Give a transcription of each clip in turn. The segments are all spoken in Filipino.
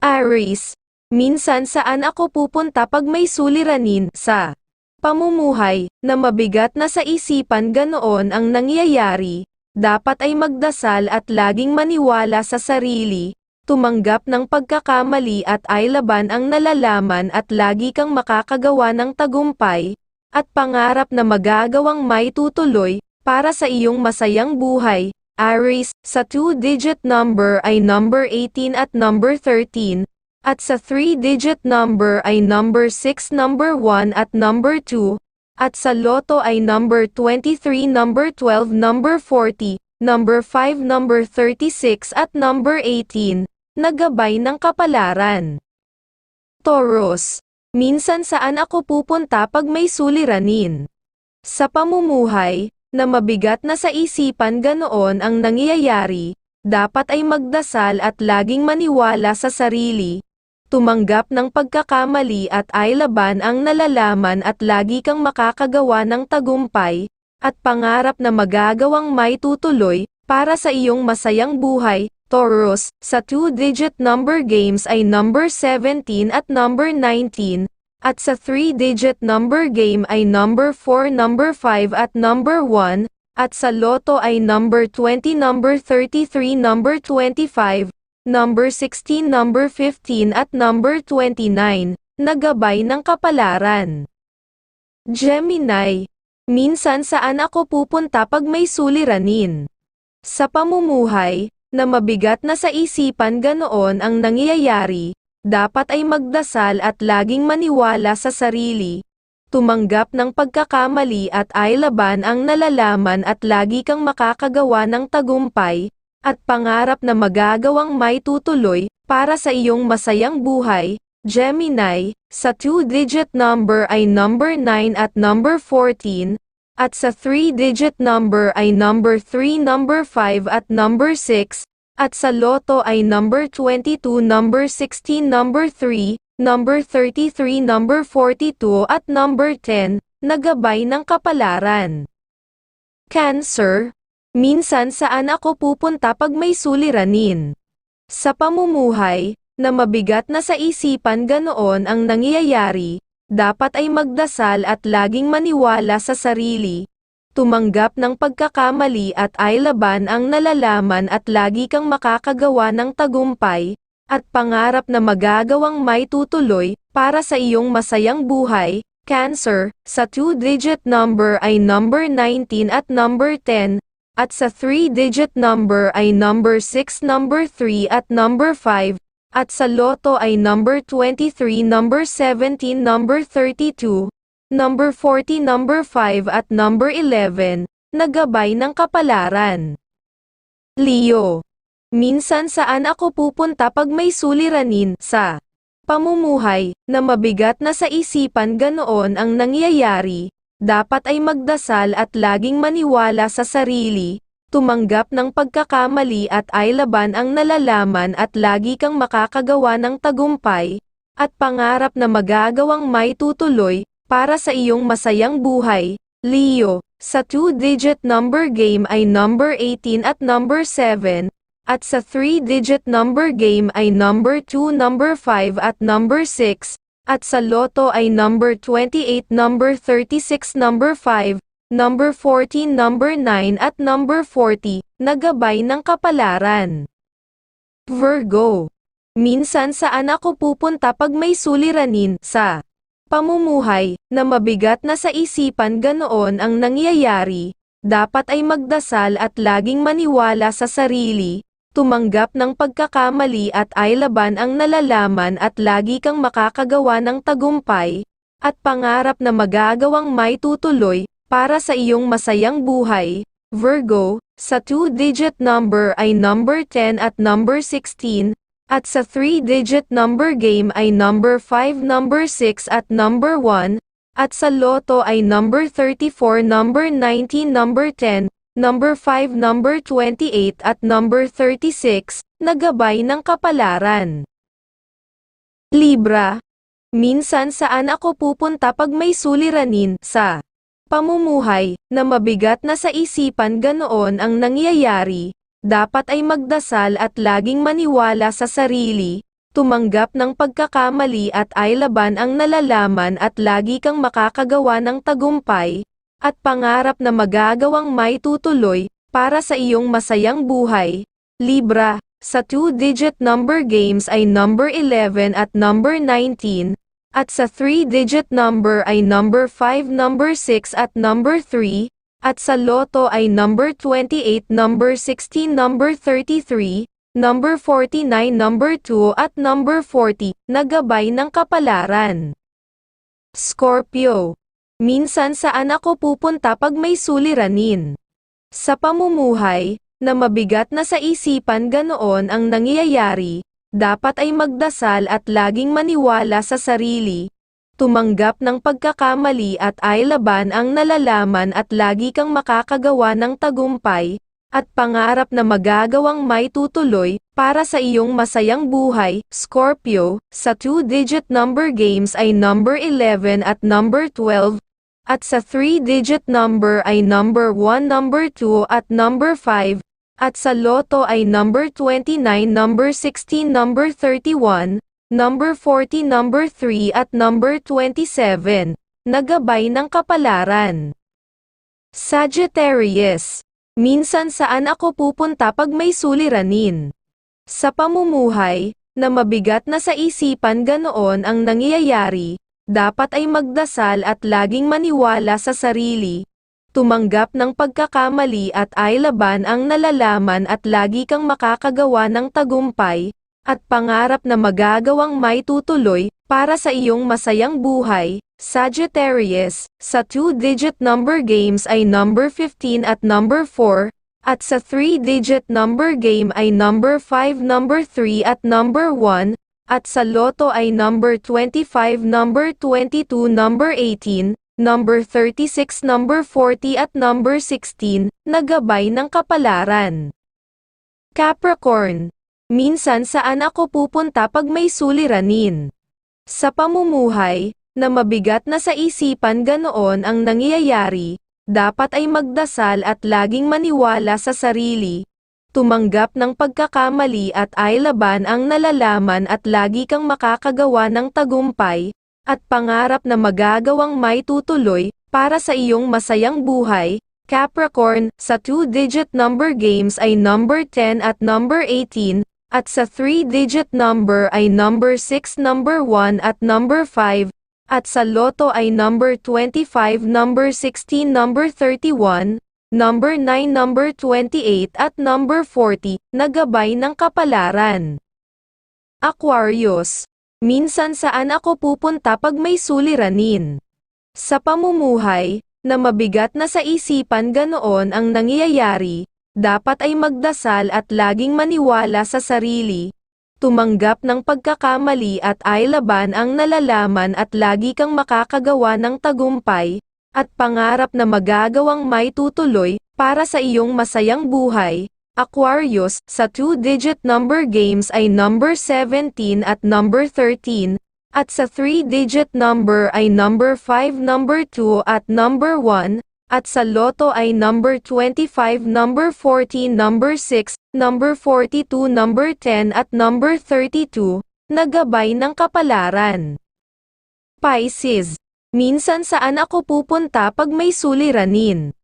Aris, minsan saan ako pupunta pag may suliranin sa pamumuhay na mabigat na sa isipan ganoon ang nangyayari, dapat ay magdasal at laging maniwala sa sarili, tumanggap ng pagkakamali at ay laban ang nalalaman at lagi kang makakagawa ng tagumpay, at pangarap na magagawang may tutuloy, para sa iyong masayang buhay, Aries, sa two-digit number ay number 18 at number 13, at sa three-digit number ay number 6, number 1 at number 2, at sa loto ay number 23, number 12, number 40, number 5, number 36 at number 18, nagabay ng kapalaran. Taurus, minsan saan ako pupunta pag may suliranin? Sa pamumuhay, na mabigat na sa isipan ganoon ang nangyayari, dapat ay magdasal at laging maniwala sa sarili, tumanggap ng pagkakamali at ay laban ang nalalaman at lagi kang makakagawa ng tagumpay, at pangarap na magagawang may tutuloy, para sa iyong masayang buhay, Taurus, sa two-digit number games ay number 17 at number 19, at sa 3-digit number game ay number 4, number 5 at number 1, at sa loto ay number 20, number 33, number 25, number 16, number 15 at number 29, nagabay ng kapalaran. Gemini, minsan saan ako pupunta pag may suliranin? Sa pamumuhay, na mabigat na sa isipan ganoon ang nangyayari, dapat ay magdasal at laging maniwala sa sarili, tumanggap ng pagkakamali at ay laban ang nalalaman at lagi kang makakagawa ng tagumpay, at pangarap na magagawang may tutuloy, para sa iyong masayang buhay, Gemini, sa two-digit number ay number 9 at number 14, at sa three-digit number ay number 3, number 5 at number 6, at sa loto ay number 22, number 16, number 3, number 33, number 42 at number 10, nagabay ng kapalaran. Cancer, minsan saan ako pupunta pag may suliranin? Sa pamumuhay, na mabigat na sa isipan ganoon ang nangyayari, dapat ay magdasal at laging maniwala sa sarili, tumanggap ng pagkakamali at ay laban ang nalalaman at lagi kang makakagawa ng tagumpay, at pangarap na magagawang may tutuloy, para sa iyong masayang buhay, Cancer, sa two-digit number ay number 19 at number 10, at sa three-digit number ay number 6, number 3 at number 5, at sa loto ay number 23, number 17, number 32, number 40, number 5 at number 11, nagabay ng kapalaran. Leo. Minsan saan ako pupunta pag may suliranin sa pamumuhay na mabigat na sa isipan ganoon ang nangyayari, dapat ay magdasal at laging maniwala sa sarili, tumanggap ng pagkakamali at ay laban ang nalalaman at lagi kang makakagawa ng tagumpay, at pangarap na magagawang may tutuloy, para sa iyong masayang buhay, Leo, sa two-digit number game ay number 18 at number 7, at sa three-digit number game ay number 2, number 5 at number 6, at sa loto ay number 28, number 36, number 5, number 14, number 9 at number 40, nagabay ng kapalaran. Virgo. Minsan saan ako pupunta pag may suliranin sa pamumuhay na mabigat na sa isipan ganoon ang nangyayari, dapat ay magdasal at laging maniwala sa sarili, tumanggap ng pagkakamali at ay laban ang nalalaman at lagi kang makakagawa ng tagumpay, at pangarap na magagawang may tutuloy, para sa iyong masayang buhay, Virgo, sa two-digit number ay number 10 at number 16, at sa 3-digit number game ay number 5, number 6 at number 1, at sa loto ay number 34, number 19, number 10, number 5, number 28 at number 36, nagabay ng kapalaran. Libra. Minsan saan ako pupunta pag may suliranin sa pamumuhay na mabigat na sa isipan ganoon ang nangyayari, dapat ay magdasal at laging maniwala sa sarili, tumanggap ng pagkakamali at ay laban ang nalalaman at lagi kang makakagawa ng tagumpay, at pangarap na magagawang may tutuloy, para sa iyong masayang buhay. Libra, sa two-digit number games ay number 11 at number 19, at sa three-digit number ay number 5, number 6 at number 3, at sa loto ay number 28, number 16, number 33, number 49, number 2 at number 40, nagabay ng kapalaran. Scorpio. Minsan saan ako pupunta pag may suliranin? Sa pamumuhay, na mabigat na sa isipan ganoon ang nangyayari, dapat ay magdasal at laging maniwala sa sarili, tumanggap ng pagkakamali at ay laban ang nalalaman at lagi kang makakagawa ng tagumpay, at pangarap na magagawang may tutuloy, para sa iyong masayang buhay, Scorpio, sa two-digit number games ay number 11 at number 12, at sa three-digit number ay number 1, number 2 at number 5, at sa loto ay number 29, number 16, number 31, number 40, number 3 at number 27, nagabay ng kapalaran. Sagittarius. Minsan saan ako pupunta pag may suliranin? Sa pamumuhay, na mabigat na sa isipan ganoon ang nangyayari, dapat ay magdasal at laging maniwala sa sarili, tumanggap ng pagkakamali at ay laban ang nalalaman at lagi kang makakagawa ng tagumpay, at pangarap na magagawang may tutuloy, para sa iyong masayang buhay, Sagittarius, sa two-digit number games ay number 15 at number 4, at sa three-digit number game ay number 5, number 3 at number 1, at sa loto ay number 25, number 22, number 18, number 36, number 40 at number 16, nagabay ng kapalaran. Capricorn. Minsan saan ako pupunta pag may suliranin? Sa pamumuhay, na mabigat na sa isipan ganoon ang nangyayari, dapat ay magdasal at laging maniwala sa sarili, tumanggap ng pagkakamali at ay laban ang nalalaman at lagi kang makakagawa ng tagumpay, at pangarap na magagawang may tutuloy, para sa iyong masayang buhay, Capricorn, sa two-digit number games ay number 10 at number 18, at sa three-digit number ay number 6, number 1 at number 5, at sa loto ay number 25, number 16, number 31, number 9, number 28 at number 40, nagabay ng kapalaran. Aquarius, Minsan saan ako pupunta pag may suliranin? Sa pamumuhay, na mabigat na sa isipan ganoon ang nangyayari, dapat ay magdasal at laging maniwala sa sarili, tumanggap ng pagkakamali at ay laban ang nalalaman at lagi kang makakagawa ng tagumpay, at pangarap na magagawang may tutuloy, para sa iyong masayang buhay, Aquarius, sa two-digit number games ay number 17 at number 13, at sa three-digit number ay number 5, number 2 at number 1, at sa loto ay number 25, number 14, number 6, number 42, number 10 at number 32, nagabay ng kapalaran. Pisces. Minsan saan ako pupunta pag may suliranin?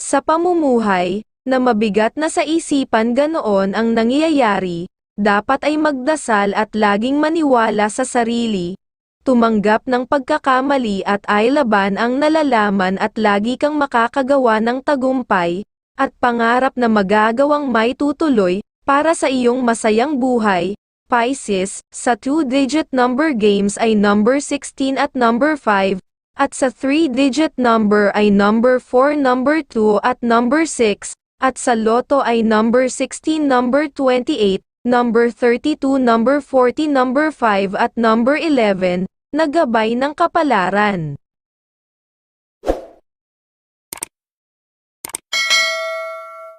Sa pamumuhay, na mabigat na sa isipan ganoon ang nangyayari, dapat ay magdasal at laging maniwala sa sarili, tumanggap ng pagkakamali at ay laban ang nalalaman at lagi kang makakagawa ng tagumpay, at pangarap na magagawang may tutuloy, para sa iyong masayang buhay, Pisces, sa two-digit number games ay number 16 at number 5, at sa three-digit number ay number 4, number 2 at number 6, at sa loto ay number 16, number 28, number 32, number 40, number 5 at number 11, nagabay ng kapalaran.